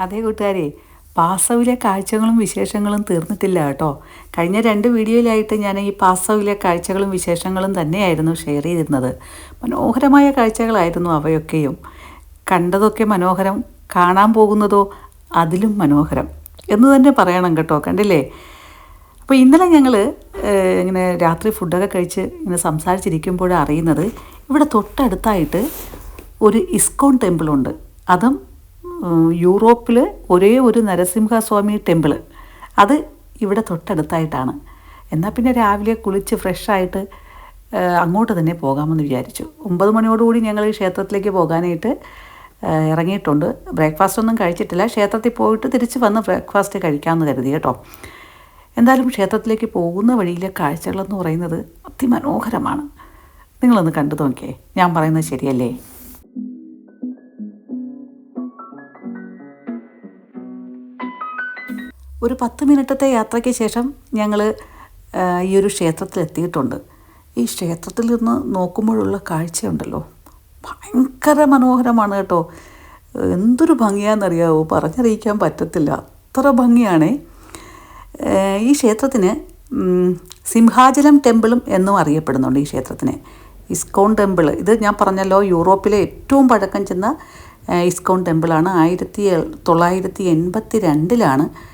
അതേ കൂട്ടുകാരെ പാസവിലെ കാഴ്ചകളും വിശേഷങ്ങളും തീർന്നിട്ടില്ല കേട്ടോ. കഴിഞ്ഞ രണ്ട് വീഡിയോയിലായിട്ട് ഞാൻ ഈ പാസവിലെ കാഴ്ചകളും വിശേഷങ്ങളും തന്നെയായിരുന്നു ഷെയർ ചെയ്തിരുന്നത്. മനോഹരമായ കാഴ്ചകളായിരുന്നു അവയൊക്കെയും. കണ്ടതൊക്കെ മനോഹരം കാണാൻ പോകുന്നതോ അതിലും മനോഹരം എന്ന് തന്നെ പറയണം കേട്ടോ കണ്ടില്ലേ? അപ്പോൾ ഇന്നലെ ഞങ്ങൾ ഇങ്ങനെ രാത്രി ഫുഡൊക്കെ കഴിച്ച് ഇങ്ങനെ സംസാരിച്ചിരിക്കുമ്പോൾ അറിയുന്നത് ഇവിടെ തൊട്ടടുത്തായിട്ട് ഒരു ഇസ്കോൺ ടെമ്പിളുണ്ട്. അതും യൂറോപ്പിൽ ഒരേ ഒരു നരസിംഹസ്വാമി ടെമ്പിൾ അത് ഇവിടെ തൊട്ടടുത്തായിട്ടാണ്. എന്നാൽ പിന്നെ രാവിലെ കുളിച്ച് ഫ്രഷായിട്ട് അങ്ങോട്ട് തന്നെ പോകാമെന്ന് വിചാരിച്ചു. ഒമ്പത് മണിയോടുകൂടി ഞങ്ങൾ ഈ ക്ഷേത്രത്തിലേക്ക് പോകാനായിട്ട് ഇറങ്ങിയിട്ടുണ്ട്. ബ്രേക്ക്ഫാസ്റ്റ് ഒന്നും കഴിച്ചിട്ടില്ല. ക്ഷേത്രത്തിൽ പോയിട്ട് തിരിച്ച് വന്ന് ബ്രേക്ക്ഫാസ്റ്റ് കഴിക്കാമെന്ന് കരുതി കേട്ടോ. എന്തായാലും ക്ഷേത്രത്തിലേക്ക് പോകുന്ന വഴിയിലെ കാഴ്ചകളെന്ന് പറയുന്നത് അതിമനോഹരമാണ്. നിങ്ങളൊന്ന് കണ്ടു നോക്കിയേ. ഞാൻ പറയുന്നത് ശരിയല്ലേ? ഒരു പത്ത് മിനിറ്റത്തെ യാത്രയ്ക്ക് ശേഷം ഞങ്ങൾ ഈ ഒരു ക്ഷേത്രത്തിൽ എത്തിയിട്ടുണ്ട് ഈ ക്ഷേത്രത്തിൽ നിന്ന് നോക്കുമ്പോഴുള്ള കാഴ്ചയുണ്ടല്ലോ. ഭയങ്കര മനോഹരമാണ് കേട്ടോ. എന്തൊരു ഭംഗിയാണെന്നറിയാവോ? പറഞ്ഞറിയിക്കാൻ പറ്റത്തില്ല. അത്ര ഭംഗിയാണേ. ഈ ക്ഷേത്രത്തിന് സിംഹാചലം ടെമ്പിളും എന്നും അറിയപ്പെടുന്നുണ്ട് ഈ ക്ഷേത്രത്തിന്. ഇസ്കോൺ ടെമ്പിൾ ഇത് ഞാൻ പറഞ്ഞല്ലോ യൂറോപ്പിലെ ഏറ്റവും പഴക്കം ചെന്ന ഇസ്കോൺ ടെമ്പിളാണ്. ആയിരത്തി തൊള്ളായിരത്തി എൺപത്തി രണ്ടിലാണ്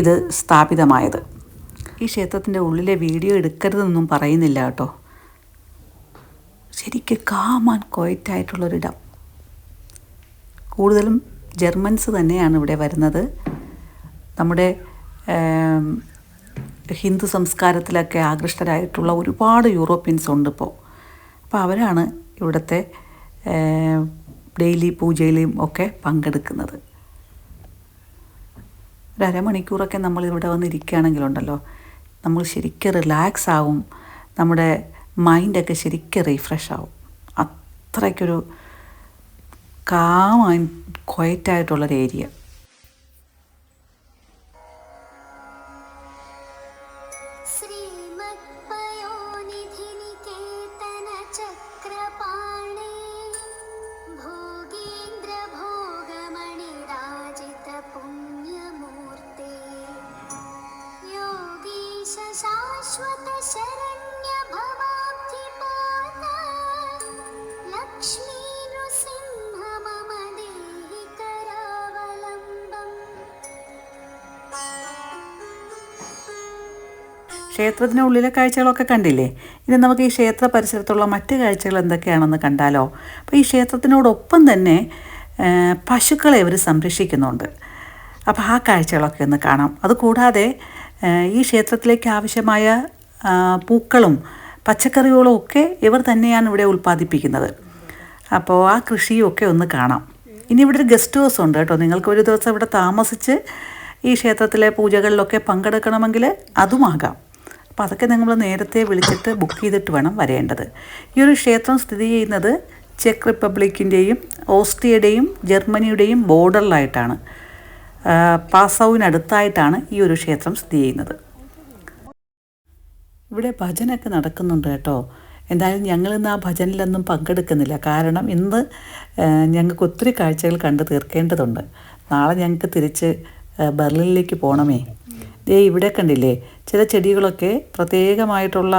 ഇത് സ്ഥാപിതമായത്. ഈ ക്ഷേത്രത്തിന്റെ ഉള്ളിലെ വീഡിയോ എടുക്കരുതെന്നൊന്നും പറയുന്നില്ല കേട്ടോ. ശരിക്കും കാം ആൻഡ് ക്വയറ്റായിട്ടുള്ളൊരിടം കൂടുതലും ജർമ്മൻസ് തന്നെയാണ് ഇവിടെ വരുന്നത്. നമ്മുടെ ഹിന്ദു സംസ്കാരത്തിലൊക്കെ ആകൃഷ്ടരായിട്ടുള്ള ഒരുപാട് യൂറോപ്യൻസ് ഉണ്ട് ഇപ്പോൾ അപ്പോൾ അവരാണ് ഇവിടുത്തെ ഡെയിലി പൂജയിലും ഒക്കെ പങ്കെടുക്കുന്നത്. ഒരു അരമണിക്കൂറൊക്കെ നമ്മൾ ഇവിടെ വന്ന് ഇരിക്കുകയാണെങ്കിലുണ്ടല്ലോ നമ്മൾ ശരിക്കും റിലാക്സ് ആവും നമ്മുടെ മൈൻഡൊക്കെ ശരിക്കും റീഫ്രഷ് ആവും. അത്രയ്ക്കൊരു കാമായി ക്വയറ്റായിട്ടുള്ളൊരു ഏരിയ ക്ഷേത്രത്തിനുള്ളിലെ കാഴ്ചകളൊക്കെ കണ്ടില്ലേ? ഇനി നമുക്ക് ഈ ക്ഷേത്ര പരിസരത്തുള്ള മറ്റ് കാഴ്ചകൾ എന്തൊക്കെയാണെന്ന് കണ്ടാലോ? അപ്പോൾ ഈ ക്ഷേത്രത്തിനോടൊപ്പം തന്നെ പശുക്കളെ അവർ സംരക്ഷിക്കുന്നുണ്ട്. അപ്പോൾ ആ കാഴ്ചകളൊക്കെ ഒന്ന് കാണാം. അതുകൂടാതെ ഈ ക്ഷേത്രത്തിലേക്ക് ആവശ്യമായ പൂക്കളും പച്ചക്കറികളും ഒക്കെ ഇവർ തന്നെയാണ് ഇവിടെ ഉൽപ്പാദിപ്പിക്കുന്നത്. അപ്പോൾ ആ കൃഷിയും ഒക്കെ ഒന്ന് കാണാം. ഇനി ഇവിടെ ഒരു ഗസ്റ്റ് ഹൗസ് ഉണ്ട് കേട്ടോ. നിങ്ങൾക്ക് ഒരു ദിവസം ഇവിടെ താമസിച്ച് ഈ ക്ഷേത്രത്തിലെ പൂജകളിലൊക്കെ പങ്കെടുക്കണമെങ്കിൽ അതുമാകാം. അപ്പോൾ അതൊക്കെ നിങ്ങൾ നേരത്തെ വിളിച്ചിട്ട് ബുക്ക് ചെയ്തിട്ട് വേണം വരേണ്ടത്. ഈ ഒരു ക്ഷേത്രം സ്ഥിതി ചെയ്യുന്നത് ചെക്ക് റിപ്പബ്ലിക്കിന്റെയും ഓസ്ട്രിയയുടെയും ജർമ്മനിയുടെയും ബോർഡറിലായിട്ടാണ്. പാസൌവിനടുത്തായിട്ടാണ് ഈ ഒരു ക്ഷേത്രം സ്ഥിതി ചെയ്യുന്നത്. ഇവിടെ ഭജനൊക്കെ നടക്കുന്നുണ്ട് കേട്ടോ. എന്തായാലും ഞങ്ങൾ ഇന്ന് ആ ഭജനിലൊന്നും പങ്കെടുക്കുന്നില്ല. കാരണം ഇന്ന് ഞങ്ങൾക്ക് ഒത്തിരി കാഴ്ചകൾ കണ്ടു തീർക്കേണ്ടതുണ്ട്. നാളെ ഞങ്ങൾക്ക് തിരിച്ച് ബെർലിനിലേക്ക് പോകണമേ ദേ ഇവിടെ കണ്ടില്ലേ ചില ചെടികളൊക്കെ പ്രത്യേകമായിട്ടുള്ള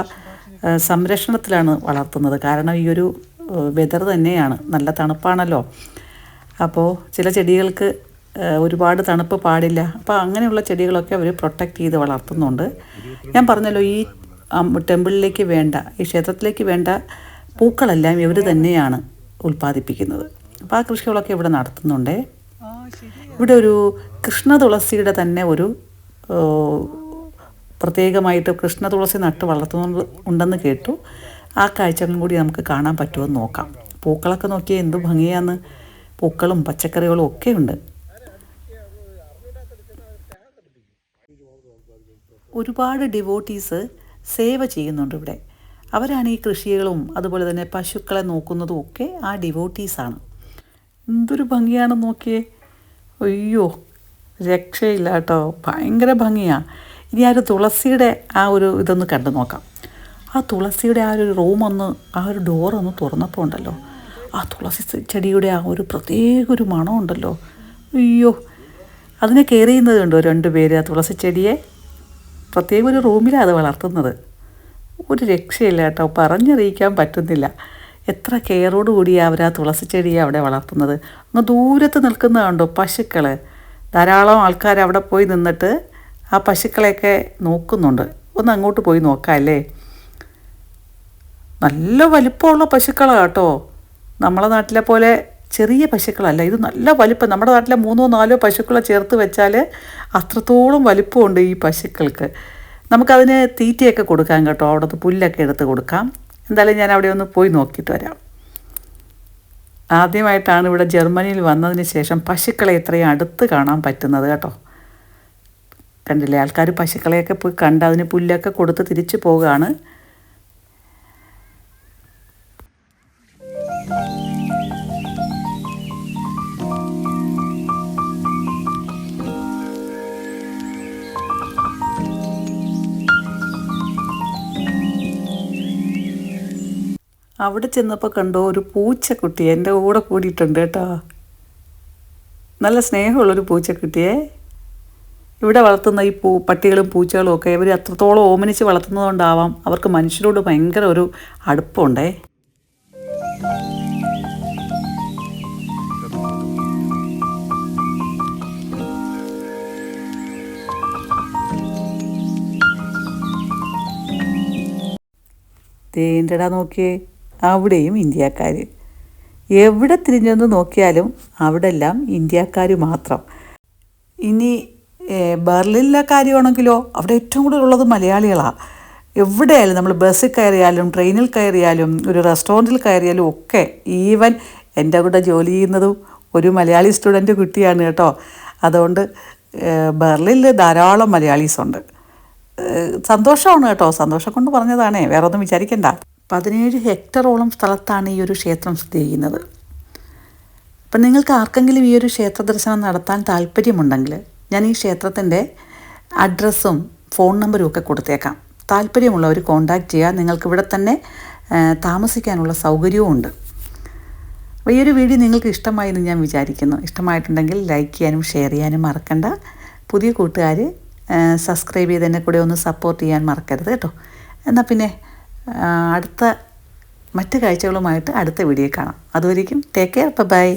സംരക്ഷണത്തിലാണ് വളർത്തുന്നത്. കാരണം ഈ ഒരു വെതർ തന്നെയാണ്. നല്ല തണുപ്പാണല്ലോ. അപ്പോൾ ചില ചെടികൾക്ക് ഒരുപാട് തണുപ്പ് പാടില്ല. അപ്പോൾ അങ്ങനെയുള്ള ചെടികളൊക്കെ അവർ പ്രൊട്ടക്റ്റ് ചെയ്ത് വളർത്തുന്നുണ്ട്. ഞാൻ പറഞ്ഞല്ലോ ഈ ടെമ്പിളിലേക്ക് വേണ്ട ഈ ക്ഷേത്രത്തിലേക്ക് വേണ്ട പൂക്കളെല്ലാം ഇവർ തന്നെയാണ് ഉൽപ്പാദിപ്പിക്കുന്നത്. അപ്പോൾ ആ കൃഷികളൊക്കെ ഇവിടെ നടത്തുന്നുണ്ടേ. ഇവിടെ ഒരു കൃഷ്ണ തുളസിയുടെ തന്നെ ഒരു പ്രത്യേകമായിട്ട് കൃഷ്ണ തുളസി നട്ട് വളർത്തുന്നുണ്ട് ഉണ്ടെന്ന് കേട്ടു. ആ കാഴ്ചകളും കൂടി നമുക്ക് കാണാൻ പറ്റുമോ എന്ന് നോക്കാം. പൂക്കളൊക്കെ നോക്കിയാൽ എന്ത് ഭംഗിയാന്ന് പൂക്കളും പച്ചക്കറികളും ഒക്കെ ഉണ്ട്. ഒരുപാട് ഡിവോട്ടീസ് സേവ ചെയ്യുന്നുണ്ട് ഇവിടെ. അവരാണ് ഈ കൃഷികളും അതുപോലെ തന്നെ പശുക്കളെ നോക്കുന്നതും ഒക്കെ ആ ഡിവോട്ടീസാണ് എന്തൊരു ഭംഗിയാണെന്ന് നോക്കിയേ. അയ്യോ രക്ഷയില്ല കേട്ടോ. ഭയങ്കര ഭംഗിയാണ് ഇനി ആ ഒരു തുളസിയുടെ ആ ഒരു ഇതൊന്ന് കണ്ടു നോക്കാം. ആ തുളസിയുടെ ആ ഒരു റൂമൊന്ന് ആ ഒരു ഡോറൊന്ന് തുറന്നപ്പോൾ ഉണ്ടല്ലോ. ആ തുളസി ചെടിയുടെ ആ ഒരു പ്രത്യേക ഒരു മണമുണ്ടല്ലോ അയ്യോ. അതിനെ കെയർ ചെയ്യുന്നത് കണ്ടോ രണ്ട് പേര്? ആ തുളസി ചെടിയെ? പ്രത്യേക ഒരു റൂമിലാണ് അത് വളർത്തുന്നത്. ഒരു രക്ഷയില്ല കേട്ടോ. പറഞ്ഞറിയിക്കാൻ പറ്റുന്നില്ല. എത്ര കെയറോടുകൂടിയാണ് അവർ ആ തുളസി ചെടിയെ അവിടെ വളർത്തുന്നത്? അങ്ങ് ദൂരത്ത് നിൽക്കുന്നത് കണ്ടോ പശുക്കൾ ധാരാളം ആൾക്കാർ അവിടെ പോയി നിന്നിട്ട് ആ പശുക്കളെയൊക്കെ നോക്കുന്നുണ്ട്. ഒന്ന് അങ്ങോട്ട് പോയി നോക്കാം അല്ലേ നല്ല വലിപ്പമുള്ള പശുക്കളാണ് കേട്ടോ. നമ്മളെ നാട്ടിലെ പോലെ ചെറിയ പശുക്കളല്ല. ഇത് നല്ല വലിപ്പം. നമ്മുടെ നാട്ടിലെ മൂന്നോ നാലോ പശുക്കളെ ചേർത്ത് വെച്ചാൽ അത്രത്തോളം വലിപ്പമുണ്ട് ഈ പശുക്കൾക്ക്. നമുക്കതിന് തീറ്റയൊക്കെ കൊടുക്കാം കേട്ടോ. അവിടുത്തെ പുല്ലൊക്കെ എടുത്ത് കൊടുക്കാം. എന്തായാലും ഞാൻ അവിടെ ഒന്ന് പോയി നോക്കിയിട്ട് വരാം. ആദ്യമായിട്ടാണ് ഇവിടെ ജർമ്മനിയിൽ വന്നതിന് ശേഷം പശുക്കളെ ഇത്രയും അടുത്ത് കാണാൻ പറ്റുന്നത് കേട്ടോ. കണ്ടില്ലേ? ആൾക്കാർ പശുക്കളെയൊക്കെ പോയി കണ്ട് അതിന് പുല്ലൊക്കെ കൊടുത്ത് തിരിച്ചു പോവുകയാണ്. അവിടെ ചെന്നപ്പോൾ കണ്ടോ ഒരു പൂച്ചക്കുട്ടി എന്റെ കൂടെ കൂടിയിട്ടുണ്ട് കേട്ടോ. നല്ല സ്നേഹമുള്ളൊരു പൂച്ചക്കുട്ടിയെ. ഇവിടെ വളർത്തുന്ന ഈ പൂ പട്ടികളും പൂച്ചകളും ഒക്കെ ഇവർ അത്രത്തോളം ഓമനിച്ച് വളർത്തുന്നതുകൊണ്ടാവാം അവർക്ക് മനുഷ്യരോട് ഭയങ്കര ഒരു അടുപ്പമുണ്ടേ. തേന്റെടാ നോക്കിയേ. അവിടെയും ഇന്ത്യക്കാർ എവിടെ തിരിഞ്ഞൊന്ന് നോക്കിയാലും അവിടെല്ലാം ഇന്ത്യക്കാർ മാത്രം. ഇനി ബെർലിനിലെ കാര്യമാണെങ്കിലോ അവിടെ ഏറ്റവും കൂടുതൽ ഉള്ളത് മലയാളികളാണ് എവിടെയായാലും നമ്മൾ ബസ്സിൽ കയറിയാലും ട്രെയിനിൽ കയറിയാലും ഒരു റെസ്റ്റോറന്റിൽ കയറിയാലും ഒക്കെ ഈവൻ എന്റെ കൂടെ ജോലി ചെയ്യുന്നതും ഒരു മലയാളി സ്റ്റുഡന്റ് കുട്ടിയാണ് കേട്ടോ. അതുകൊണ്ട് ബെർലിനിൽ ധാരാളം മലയാളീസ് ഉണ്ട്. സന്തോഷമാണ് കേട്ടോ. സന്തോഷം കൊണ്ട് പറഞ്ഞതാണേ. വേറെ ഒന്നും വിചാരിക്കണ്ട. പതിനേഴ് ഹെക്ടറോളം സ്ഥലത്താണ് ഈ ഒരു ക്ഷേത്രം സ്ഥിതി ചെയ്യുന്നത്. അപ്പം നിങ്ങൾക്ക് ആർക്കെങ്കിലും ഈ ഒരു ക്ഷേത്ര ദർശനം നടത്താൻ താല്പര്യമുണ്ടെങ്കിൽ ഞാൻ ഈ ക്ഷേത്രത്തിന്റെ അഡ്രസ്സും ഫോൺ നമ്പറും ഒക്കെ കൊടുത്തേക്കാം. താല്പര്യമുള്ളവർ കോൺടാക്റ്റ് ചെയ്യുക. നിങ്ങൾക്ക് ഇവിടെ തന്നെ താമസിക്കാനുള്ള സൗകര്യവും ഉണ്ട്. അപ്പോൾ ഈ ഒരു വീഡിയോ നിങ്ങൾക്ക് ഇഷ്ടമായി എന്ന് ഞാൻ വിചാരിക്കുന്നു. ഇഷ്ടമായിട്ടുണ്ടെങ്കിൽ ലൈക്ക് ചെയ്യാനും ഷെയർ ചെയ്യാനും മറക്കണ്ട. പുതിയ കൂട്ടുകാർ സബ്സ്ക്രൈബ് ചെയ്ത് എന്നെ കൂടെ ഒന്ന് സപ്പോർട്ട് ചെയ്യാൻ മറക്കരുത് കേട്ടോ. എന്നാൽ പിന്നെ അടുത്ത മറ്റ് കാഴ്ചകളുമായിട്ട് അടുത്ത വീഡിയോ കാണാം. അതുവരേക്കും ടേക്ക് കെയർ ബൈ